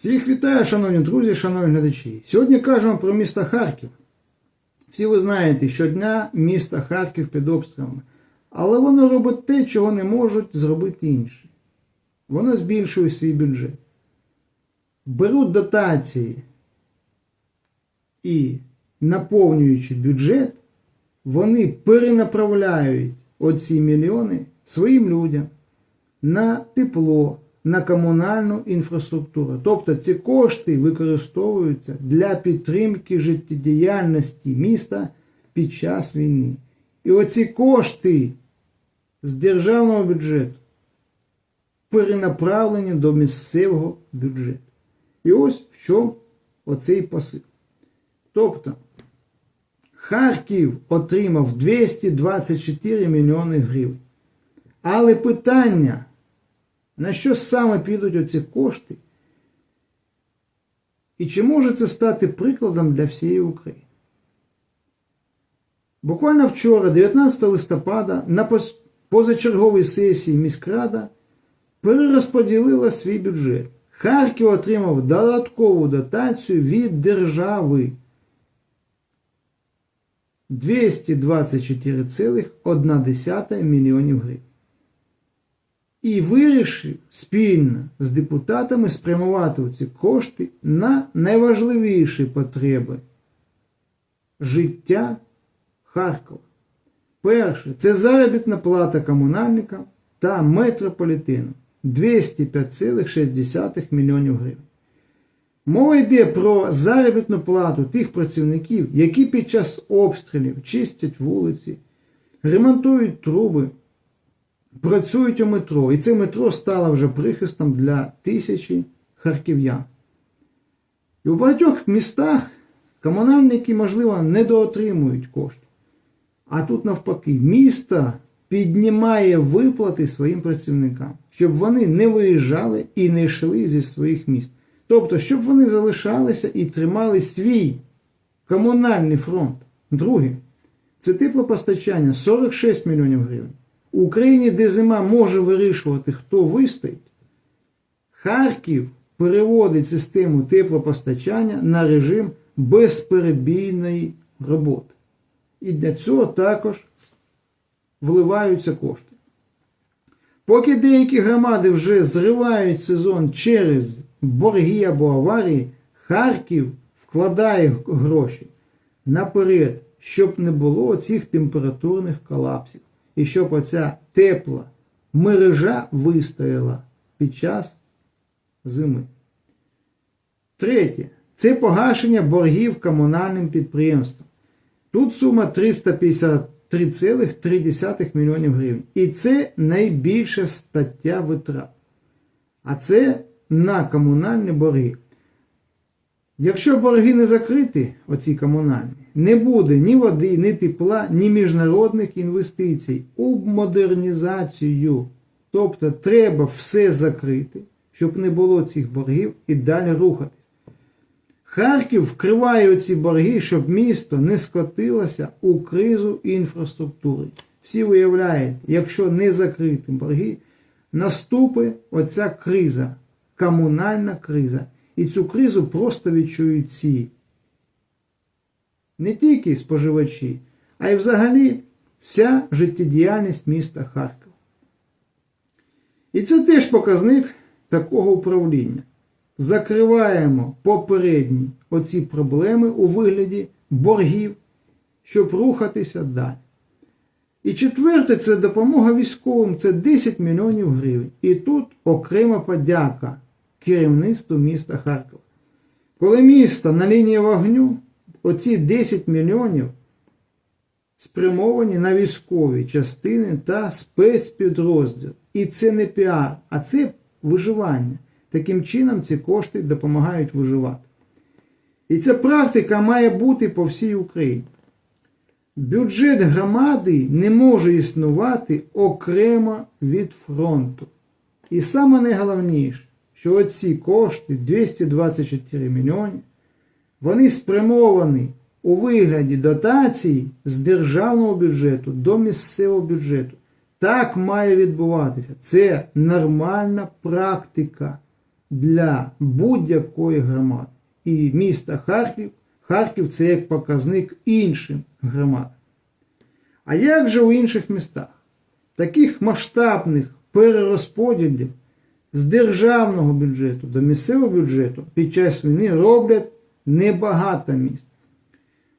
Всіх вітаю, шановні друзі, шановні глядачі. Сьогодні кажемо про місто Харків. Всі ви знаєте, щодня місто Харків під обстрілами. Але воно робить те, чого не можуть зробити інші. Воно збільшує свій бюджет. Беруть дотації і наповнюючи бюджет, вони перенаправляють оці мільйони своїм людям на тепло, на комунальну інфраструктуру. Тобто ці кошти використовуються для підтримки життєдіяльності міста під час війни. І оці кошти з державного бюджету перенаправлені до місцевого бюджету. І ось в чому оцей посил. Тобто Харків отримав 224 мільйони гривень. Але питання, на що саме підуть оці кошти, і чи може це стати прикладом для всієї України? Буквально вчора, 19 листопада, на позачерговій сесії міськрада перерозподілила свій бюджет. Харків отримав додаткову дотацію від держави 224,1 мільйонів гривень. І вирішив спільно з депутатами спрямувати ці кошти на найважливіші потреби життя Харкова. Перше, це заробітна плата комунальникам та метрополітену 205,6 мільйонів гривень. Мова йде про заробітну плату тих працівників, які під час обстрілів чистять вулиці, ремонтують труби, працюють у метро. І це метро стало вже прихистом для тисячі харків'ян. І у багатьох містах комунальники, можливо, недоотримують кошти. А тут навпаки, місто піднімає виплати своїм працівникам, щоб вони не виїжджали і не йшли зі своїх міст. Тобто, щоб вони залишалися і тримали свій комунальний фронт. Друге, це теплопостачання 46 мільйонів гривень. У Україні, де зима може вирішувати, хто вистоїть, Харків переводить систему теплопостачання на режим безперебійної роботи. І для цього також вливаються кошти. Поки деякі громади вже зривають сезон через борги або аварії, Харків вкладає гроші наперед, щоб не було цих температурних колапсів. І щоб оця тепла мережа вистояла під час зими. Третє. Це погашення боргів комунальним підприємствам. Тут сума 353,3 мільйонів гривень. І це найбільша стаття витрат. А це на комунальні борги. Якщо борги не закриті, оці комунальні, не буде ні води, ні тепла, ні міжнародних інвестицій у модернізацію. Тобто треба все закрити, щоб не було цих боргів і далі рухатись. Харків вкриває оці борги, щоб місто не скотилося у кризу інфраструктури. Всі уявляють, якщо не закриті борги, наступить оця криза, комунальна криза. І цю кризу просто відчують всі. Не тільки споживачі, а й взагалі вся життєдіяльність міста Харкова. І це теж показник такого управління. Закриваємо попередні оці проблеми у вигляді боргів, щоб рухатися далі. І четверте це допомога військовим, це 10 мільйонів гривень. І тут окрема подяка керівництву міста Харкова. Коли місто на лінії вогню, оці 10 мільйонів спрямовані на військові частини та спецпідрозділ. І це не піар, а це виживання. Таким чином ці кошти допомагають виживати. І ця практика має бути по всій Україні. Бюджет громади не може існувати окремо від фронту. І саме найголовніше, що оці кошти 224 мільйони, вони спрямовані у вигляді дотацій з державного бюджету до місцевого бюджету. Так має відбуватися. Це нормальна практика для будь-якої громади. І місто Харків, Харків це як показник іншим громадам. А як же у інших містах? Таких масштабних перерозподілів з державного бюджету до місцевого бюджету під час війни роблять небагато міст.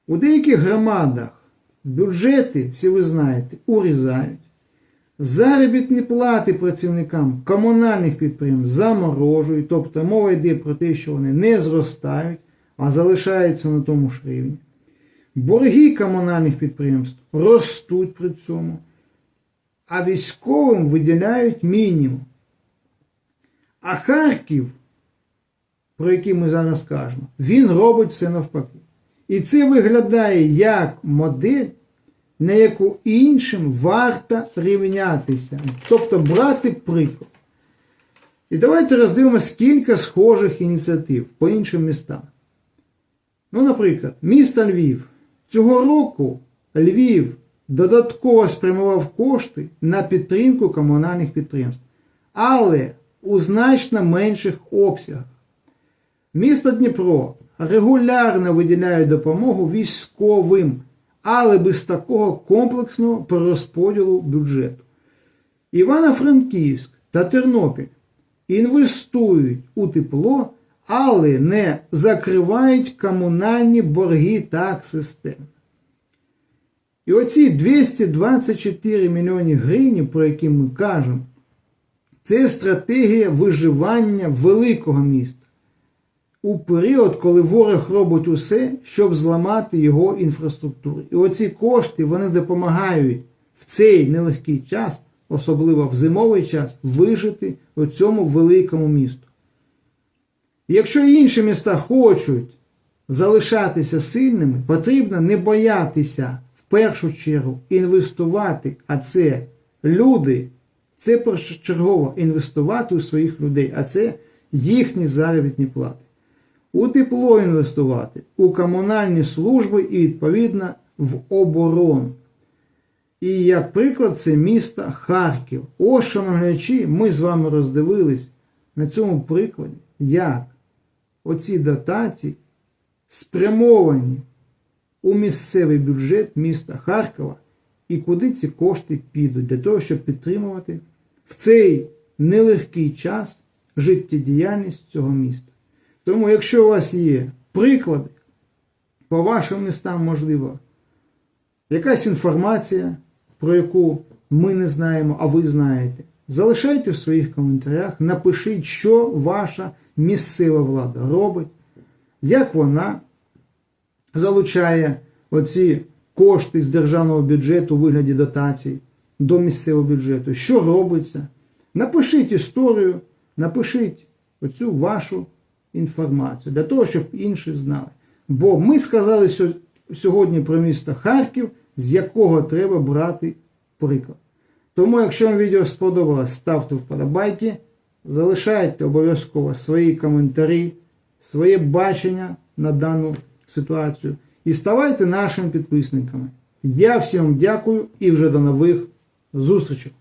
У деяких громадах бюджети, всі ви знаєте, урізають. Заробітні плати працівникам комунальних підприємств заморожують, тобто мова йде про те, що вони не зростають, а залишаються на тому ж рівні. Борги комунальних підприємств ростуть при цьому, а військовим виділяють мінімум. А Харків, про який ми зараз кажемо, він робить все навпаки. І це виглядає як модель, на яку іншим варто рівнятися, тобто брати приклад. І давайте роздивимося кілька схожих ініціатив по іншим містам. Ну, наприклад, місто Львів. Цього року Львів додатково спрямував кошти на підтримку комунальних підприємств, але у значно менших обсягах. Місто Дніпро регулярно виділяє допомогу військовим, але без такого комплексного перерозподілу бюджету. Івано-Франківськ та Тернопіль інвестують у тепло, але не закривають комунальні борги так системно. І оці 224 мільйони гривень, про які ми кажемо, це стратегія виживання великого міста у період, коли ворог робить усе, щоб зламати його інфраструктуру. І оці кошти вони допомагають в цей нелегкий час, особливо в зимовий час, вижити у цьому великому місту. Якщо інші міста хочуть залишатися сильними, потрібно не боятися в першу чергу інвестувати, а це люди, це першочергово інвестувати у своїх людей, а це їхні заробітні плати. У тепло інвестувати, у комунальні служби і, відповідно, в оборону. І як приклад, це місто Харків. Ось, шановні глядачі, ми з вами роздивились на цьому прикладі, як оці дотації спрямовані у місцевий бюджет міста Харкова і куди ці кошти підуть для того, щоб підтримувати в цей нелегкий час життєдіяльність цього міста. Тому, якщо у вас є приклади, по вашим містам можливо, якась інформація, про яку ми не знаємо, а ви знаєте, залишайте в своїх коментарях, напишіть, що ваша місцева влада робить, як вона залучає оці кошти з державного бюджету у вигляді дотацій до місцевого бюджету, що робиться. Напишіть історію, напишіть оцю вашу інформацію для того, щоб інші знали. Бо ми сказали сьогодні про місто Харків, з якого треба брати приклад. Тому, якщо вам відео сподобалось, ставте вподобайки, залишайте обов'язково свої коментарі, своє бачення на дану ситуацію і ставайте нашими підписниками. Я всім дякую і вже до нових зустрічей!